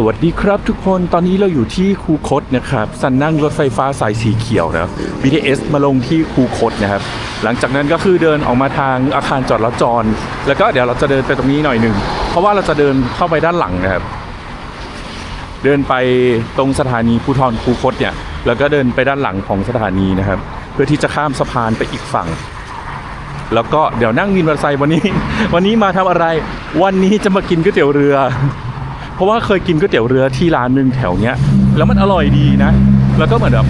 สวัสดีครับทุกคนตอนนี้เราอยู่ที่คูคตนะครับสันนั่งรถไฟฟ้าสายสีเขียวนะ BTS มาลงที่คูคตนะครับ หลังจากนั้นก็คือเดินออกมาทางอาคารจอดรถจร แล้วก็เดี๋ยวเราจะเดินไปตรงนี้หน่อยหนึ่งเพราะว่าเราจะเดินเข้าไปด้านหลังนะครับ เดินไปตรงสถานีภูทรคูคตเนี่ย แล้วก็เดินไปด้านหลังของสถานีนะครับ เพื่อที่จะข้ามสะพานไปอีกฝั่งแล้วก็เดี๋ยวนั่งวินมอเตอร์ไซค์วันนี้ วันนี้มาทำอะไร วันนี้จะมากินก๋วยเตี๋ยวเรือ เพราะว่าเคยกินก๋วยเตี๋ยวเรือที่ร้านหนึ่งแถวเนี้ย แล้วมันอร่อยดีนะ แล้วก็เหมือนแบบ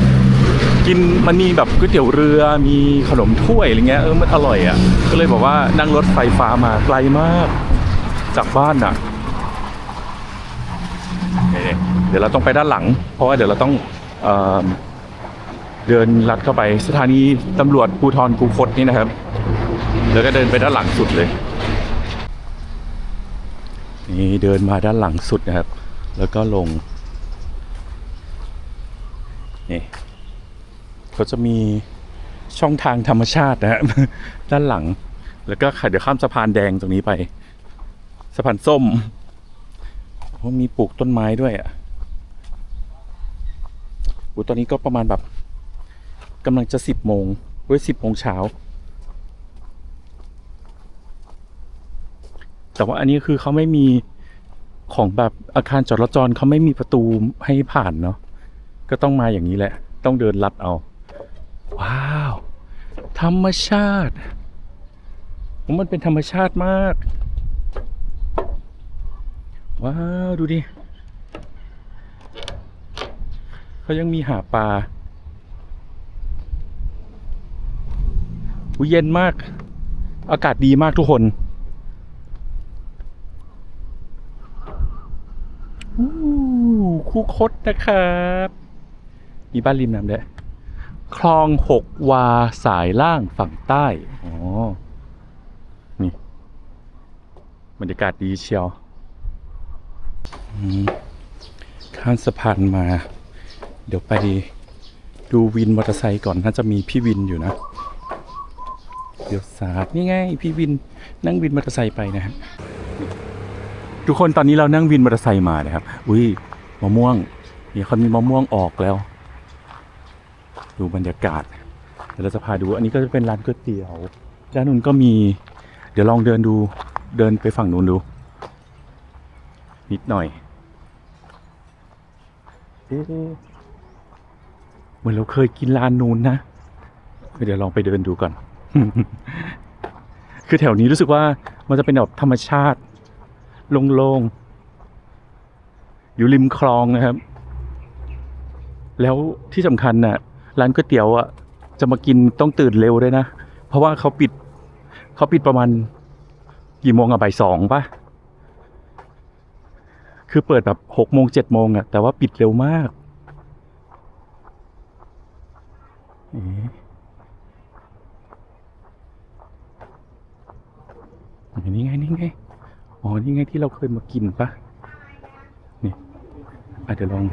กินมันมีแบบก๋วยเตี๋ยวเรือมีขนมถ้วยอะไรเงี้ยเออมันอร่อยอะ ก็เลยบอกว่านั่งรถไฟฟ้ามาไกลมาก จากบ้านอะเดี๋ยวเราต้องไปด้านหลัง เพราะว่าเดี๋ยวเราต้องเออเดินลัดเข้าไปสถานีตำรวจภูธรกูคตนี่นะครับ แล้วก็เดินไปด้านหลังสุดเลย นี่เดินมาด้านหลังสุดนะครับ แล้วก็ลง นี่เขาจะมีช่องทางธรรมชาตินะฮะด้านหลัง แล้วก็เดี๋ยวข้ามสะพานแดงตรงนี้ไป สะพานส้มโอ้มีปลูกต้นไม้ด้วยอะโอ้ตอนนี้ก็ประมาณแบบกำลังจะสิบโมงเว้ยสิบโมงเช้า แต่ว่าอันนี้คือเขาไม่มีของแบบอาคารจอดรถจรเขาไม่มีประตูให้ผ่านเนาะก็ต้องมาอย่างนี้แหละ ต้องเดินลัดเอา ว้าว ธรรมชาติผมมันเป็นธรรมชาติมาก ว้าว ดูดิเขายังมีหาปลาอุยเย็นมาก อากาศดีมากทุกคน คู่คดนะครับ มีบ้านริมน้ำด้วยคลองหกวาสายล่างฝั่งใต้อ๋อนี่ บรรยากาศดีเชียวข้ามสะพานมา เดี๋ยวไปดูวินมอเตอร์ไซค์ก่อน น่าจะมีพี่วินอยู่นะ เดี๋ยวสาดนี่ไง พี่วินนั่งวินมอเตอร์ไซค์ไปนะฮะ ทุกคนตอนนี้เรานั่งวินมอเตอร์ไซค์มานะครับ อุ้ยมะม่วงนี่เขามีมะม่วงออกแล้ว ดูบรรยากาศเดี๋ยวเราจะพาดู อันนี้ก็จะเป็นร้านก๋วยเตี๋ยวด้านนู้นก็มี เดี๋ยวลองเดินดูเดินไปฝั่งนู้นดู นิดหน่อยเอ๊ะเหมือนเราเคยกินร้านนู้นนะ เดี๋ยวลองไปเดินดูก่อน คือแถวนี้รู้สึกว่ามันจะเป็นแบบธรรมชาติ โล่งๆ อยู่ริมคลองนะครับ แล้วที่สำคัญน่ะ ร้านก๋วยเตี๋ยวอะ จะมากินต้องตื่นเร็วด้วยนะ เพราะว่าเขาปิด เขาปิดประมาณกี่โมงอะบ่ายสองปะคือเปิดแบบหกโมงเจ็ดโมงอะแต่ว่าปิดเร็วมากเอ๊ะนี่ไงนี่ไง อ๋อ นี่ไงที่เราเคยมากินปะนี่อะเดี๋ยวลอง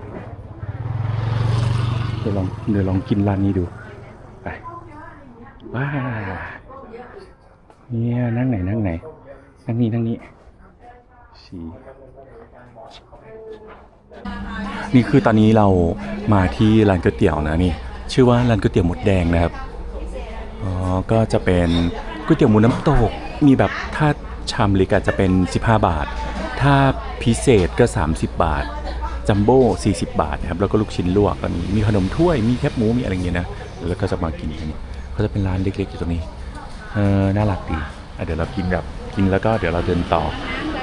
เดี๋ยวลองเดี๋ยวลองกินร้านนี้ดู ไปว้าเนี่ยนั่งไหนนั่งไหน นั่งนี้นั่งนี้ชีนี่คือตอนนี้เรามาที่ร้านก๋วยเตี๋ยวนะนี่ ชื่อว่าร้านก๋วยเตี๋ยวหมดแดงนะครับ อ๋อ ก็จะเป็นก๋วยเตี๋ยวหมูน้ำตก มีแบบถ้า ชามเล็กอาจจะเป็น 15 บาท ถ้าพิเศษก็ 30 บาท จัมโบ้ 40 บาทนะครับ แล้วก็ลูกชิ้นลวกก็มี มีขนมถ้วย มีแคบหมู มีอะไรเงี้ยนะ แล้วก็จะมากินกันเขาจะเป็นร้านเล็กๆอยู่ตรงนี้ เออ น่ารักดีเดี๋ยวเรากินแบบกินแล้วก็เดี๋ยวเราเดินต่อ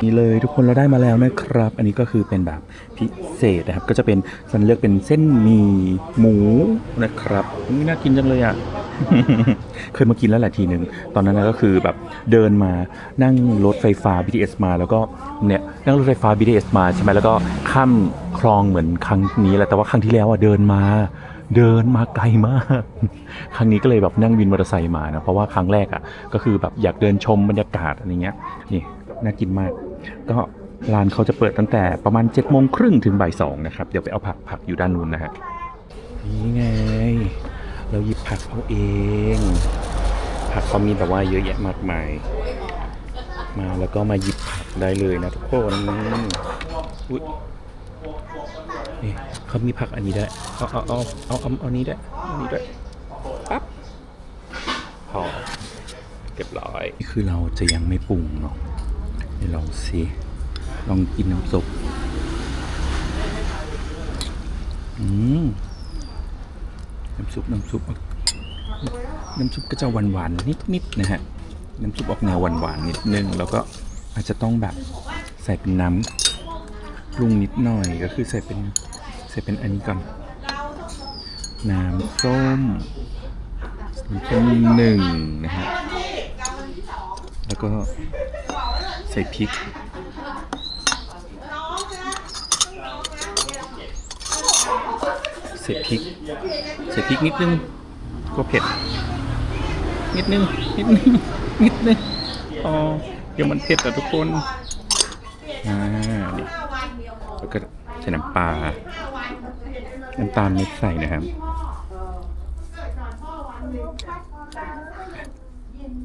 นี่เลยทุกคนเราได้มาแล้วนะครับ อันนี้ก็คือเป็นแบบพิเศษนะครับ ก็จะเป็นสันเลือกเป็นเส้นหมี่หมูนะครับนี่น่ากินจังเลยอะ เคยมากินแล้วแหละทีหนึ่งตอนนั้นนะก็คือแบบเดินมานั่งรถไฟฟ้า BTS มา แล้วก็เนี่ยนั่งรถไฟฟ้า BTS มาใช่ไหมแล้วก็ข้ามคลองเหมือนครั้งนี้แหละแต่ว่าครั้งที่แล้วอะเดินมาเดินมาไกลมาก ครั้งนี้ก็เลยแบบนั่งวินมอเตอร์ไซค์มานะ เพราะว่าครั้งแรกอะ ก็คือแบบอยากเดินชมบรรยากาศอะไรเงี้ย นี่น่ากินมาก ก็ร้านเขาจะเปิดตั้งแต่ประมาณ7จ็ดโมงครึ่งถึงบ่ายสองนะครับ เดี๋ยวไปเอาผักผักอยู่ด้านนู้นนะฮะ นี่ไง ผักเอาเอง ผักเขามีแบบว่าเยอะแยะมากมาย มาแล้วก็มาหยิบผักได้เลยนะทุกคนอุ๊ยนี่เขามีผักอันนี้ได้เอาเอาเอาเอาเอาเอานี้ได้เอานี้ได้ปั๊บพอเรียบร้อยนี่คือเราจะยังไม่ปรุงเนาะเดี๋ยวลองสิลองกินน้ำซุปอืมน้ำซุปน้ำซุป น้ำซุปก็จะหวานๆนิดๆนะฮะน้ำซุปออกแนวหวานหวานๆนิดนึงแล้วก็อาจจะต้องแบบใส่เป็นน้ำปรุงนิดหน่อยก็คือใส่เป็นใส่เป็นอันนี้ก่อนน้ำส้มน้ำส้มหนึ่งนะฮะแล้วก็ใส่พริกใส่พริกใส่พริกนิดนึง ก็เผ็ด นิดนึง นิดนึง นิดนึงอ๋อเดี๋ยวมันเผ็ดอะทุกคน อ่านี่แล้วก็ใส่น้ำปลา น้ำตาลไม่ใส่นะครับ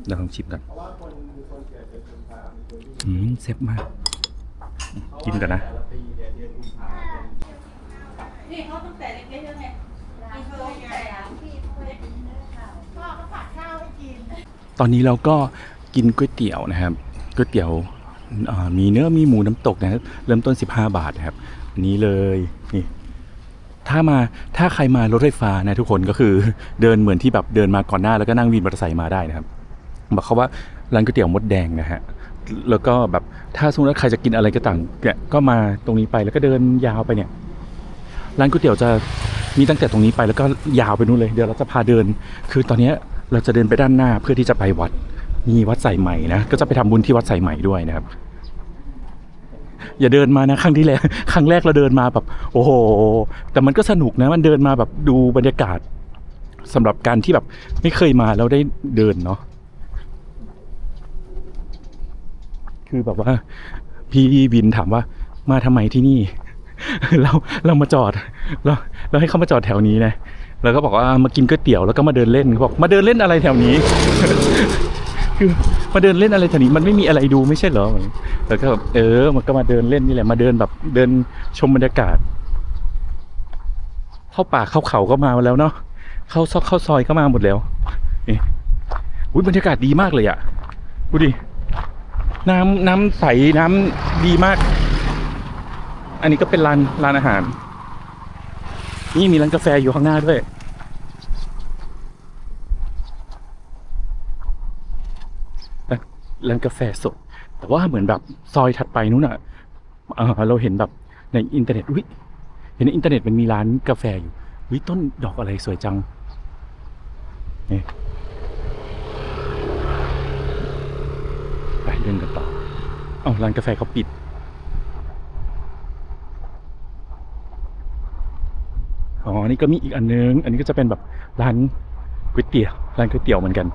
เราลองชิมกันอืมเซ็บมาก กินกันนะ นี่เขาตั้งแต่เล็กๆแล้วไงกินเขา ตอนนี้เราก็กินก๋วยเตี๋ยวนะครับก๋วยเตี๋ยวมีเนื้อมีหมูน้ำตกนะครับเริ่มต้น 15 บาทนะครับนนี้เลยนี่ถ้ามาถ้าใครมารถไฟฟ้านะทุกคนก็คือเดินเหมือนที่แบบเดินมาก่อนหน้าแล้วก็นั่งวินมอเตอร์ไซค์มาได้นะครับ บอกเขาว่าร้านก๋วยเตี๋ยวมดแดงนะฮะแล้วก็แบบถ้าสมมติว่าใครจะกินอะไรก็ต่างเนี่ยก็มาตรงนี้ไปแล้วก็เดินยาวไปเนี่ยร้านก๋วยเตี๋ยวจะ มีตั้งแต่ตรงนี้ไปแล้วก็ยาวไปนู่นเลยเดี๋ยวเราจะพาเดิน คือตอนนี้เราจะเดินไปด้านหน้าเพื่อที่จะไปวัดนี่วัดใสายใหม่นะก็จะไปทำบุญที่วัดใสายใหม่ด้วยนะครับ อย่าเดินมานะครั้งที่แล้วครั้งแรกเราเดินมาแบบ โอ้โห แต่มันก็สนุกนะมันเดินมาแบบดูบรรยากาศสำหรับการที่แบบไม่เคยมาแล้วได้เดินเนาะคือแบบว่า พี่วินถามว่ามาทำไมที่นี่ เราเรามาจอดเราเราให้เขามาจอดแถวนี้นะแล้วก็บอกว่ามากินก๋วยเตี๋ยวแล้วก็มาเดินเล่นเขาบอกมาเดินเล่นอะไรแถวนี้ คือมาเดินเล่นอะไรแถวนี้มันไม่มีอะไรดูไม่ใช่เหรอแล้วก็แบบเออ มันก็มาเดินเล่นนี่แหละมาเดินแบบเดินชมบรรยากาศ เข้าป่าเข้าเขาก็มาแล้วเนาะเข้าซอกเข้าซอยก็มาหมดแล้วนี่อุ้ยบรรยากาศดีมากเลยอะดูดิน้ำน้ำใสน้ำดีมาก อันนี้ก็เป็นร้านร้านอาหาร นี่มีร้านกาแฟอยู่ข้างหน้าด้วย ร้านกาแฟสด แต่ว่าเหมือนแบบซอยถัดไปนู้นอะเราเห็นแบบในอินเทอร์เน็ตอุ้ยเห็นในอินเทอร์เน็ตมันมีร้านกาแฟอยู่วิต้นดอกอะไรสวยจังนี่ไปเดินกันต่อ เอ้าร้านกาแฟเขาปิด อ๋อ นี่ก็มีอีกอันนึง อันนี้ก็จะเป็นแบบร้านก๋วยเตี๋ยว ร้านก๋วยเตี๋ยวเหมือนกัน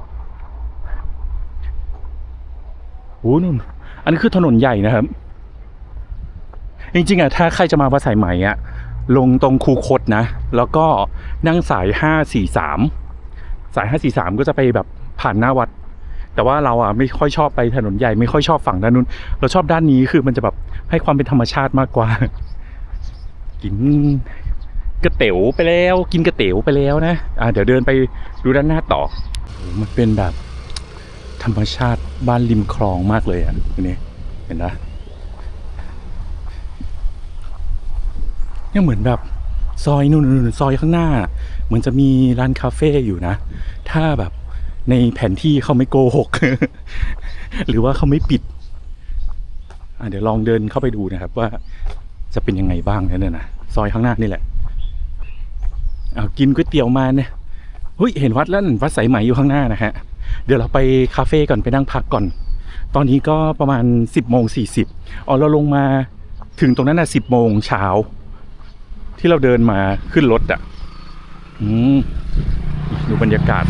โอ้นู่น อันนี้คือถนนใหญ่นะครับ จริงๆอะ ถ้าใครจะมาวัดสายไหมอะ ลงตรงคูคตนะ แล้วก็นั่งสายห้าสี่สามสายห้าสี่สามก็จะไปแบบผ่านหน้าวัด แต่ว่าเราอะไม่ค่อยชอบไปถนนใหญ่ไม่ค่อยชอบฝั่งด้านนู้น เราชอบด้านนี้คือมันจะแบบให้ความเป็นธรรมชาติมากกว่า กิน กระเต๋วไปแล้ว กินกระเต๋วไปแล้วนะอ่าเดี๋ยวเดินไปดูด้านหน้าต่อมันเป็นแบบธรรมชาติบ้านริมคลองมากเลยอะนี่เห็นนะเนี่ยเหมือนแบบซอยนู่นนซอยข้างหน้า เหมือนจะมีร้านคาเฟ่อยู่นะ ถ้าแบบในแผนที่เขาไม่โกหก หรือว่าเขาไม่ปิดอะเดี๋ยวลองเดินเข้าไปดูนะครับว่าจะเป็นยังไงบ้างนะเนี่ยนะซอยข้างหน้านี่แหละ เอากินก๋วยเตี๋ยวมาเนี่ยเฮ้ยเห็นวัดแล้วนั่นวัดสายไหมอยู่ข้างหน้านะฮะเดี๋ยวเราไปคาเฟ่ก่อนไปนั่งพักก่อน ตอนนี้ก็ประมาณ 10โมงสี่อ๋อเราลงมาถึงตรงนั้นน่ะสิบโมงเช้าที่เราเดินมาขึ้นรถอะอืมดูบรรยากาศ